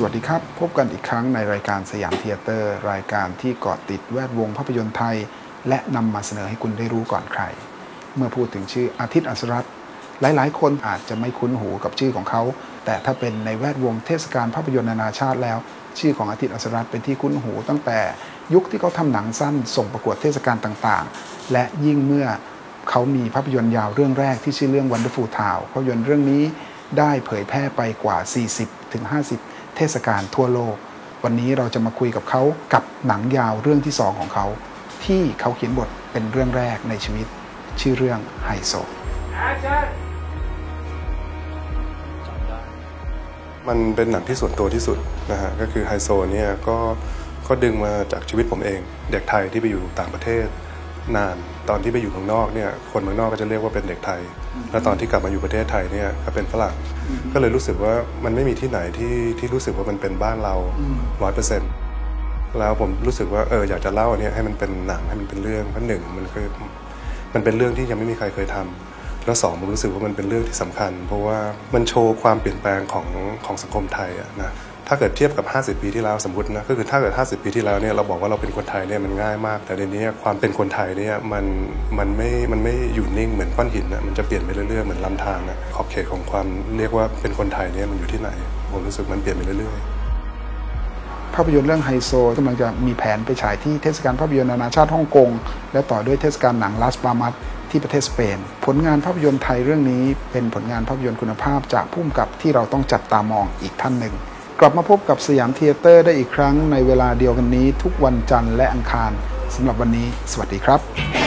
สวัสดีครับ พบกันอีกครั้งในรายการสยามเทียเตอร์ รายการที่เกาะติดแวดวงภาพยนตร์ไทย และนำมาเสนอให้คุณได้รู้ก่อนใคร เมื่อพูดถึงชื่ออาทิตย์อัศรัตหลายๆ คนอาจจะไม่คุ้นหูกับชื่อของเขา แต่ถ้าเป็นในแวดวงเทศกาลภาพยนตร์นานาชาติแล้ว ชื่อของอาทิตย์อัศรัตเป็นที่คุ้นหูตั้งแต่ยุคที่เขาทำหนังสั้นส่งประกวดเทศกาลต่างๆ และยิ่งเมื่อเขามีภาพยนตร์ยาวเรื่องแรกที่ชื่อเรื่อง Wonderful Town ภาพยนตร์เรื่องนี้ได้เผยแพร่ไปกว่า 40-50ถึง50 เทศกาลทั่วโลก วันนี้เราจะมาคุยกับเขากับหนังยาวเรื่องที่สองของเขา ที่เขาเขียนบทเป็นเรื่องแรกในชีวิต ชื่อเรื่องไฮโซมันเป็นหนังที่ส่วนตัวที่สุดนะฮะก็คือไฮโซเนี่ยก็ก็ดึงมาจากชีวิตผมเอง เด็กไทยที่ไปอยู่ต่างประเทศ นานตอนที่ไปอยู่เมืองนอกเนี่ยคนเมืองนอกก็จะเรียกว่าเป็นเด็กไทย แล้วตอนที่กลับมาอยู่ประเทศไทยเนี่ยก็เป็นฝรั่งก็เลยรู้สึกว่ามันไม่มีที่ไหนที่ที่รู้สึกว่ามันเป็นบ้านเราร้อยเปอร์เซ็นต์แล้วผมรู้สึกว่าเอออยากจะเล่าอันเนี้ยให้มันเป็นหนังให้มันเป็นเรื่องเพราะหนึ่งมันคือมันเป็นเรื่องที่ยังไม่มีใครเคยทำแล้วสองผมรู้สึกว่ามันเป็นเรื่องที่สำคัญ เพราะว่ามันโชว์ความเปลี่ยนแปลงของของสังคมไทยอะนะ ถ้าเกิดเทียบกับ 50 ปีที่แล้วสมมตินะก็คือถ้าเกิด 50 ปีที่แล้วเนี่ยเราบอกว่าเราเป็นคนไทยเนี่ยมันง่ายมาก แต่ในนี้ความเป็นคนไทยเนี่ยมันมันไม่มันไม่อยู่นิ่งเหมือนก้อนหินนะมันจะเปลี่ยนไปเรื่อยๆเหมือนลำธารนะขอบเขตของความเรียกว่าเป็นคนไทยเนี่ยมันอยู่ที่ไหนผมรู้สึกมันเปลี่ยนไปเรื่อยๆภาพยนตร์เรื่องไฮโซกำลังจะมีแผนไปฉายที่เทศกาลภาพยนตร์นานาชาติฮ่องกง และต่อด้วยเทศกาลหนังลาสปามัสที่ประเทศสเปน ผลงานภาพยนตร์ไทยเรื่องนี้เป็นผลงานภาพยนตร์คุณภาพจากผู้กำกับที่เราต้องจับตามองอีกท่านหนึ่ง กลับมาพบกับสยามเทเตอร์ได้อีกครั้งในเวลาเดียวกันนี้ทุกวันจันทร์และอังคารสำหรับวันนี้ สวัสดีครับ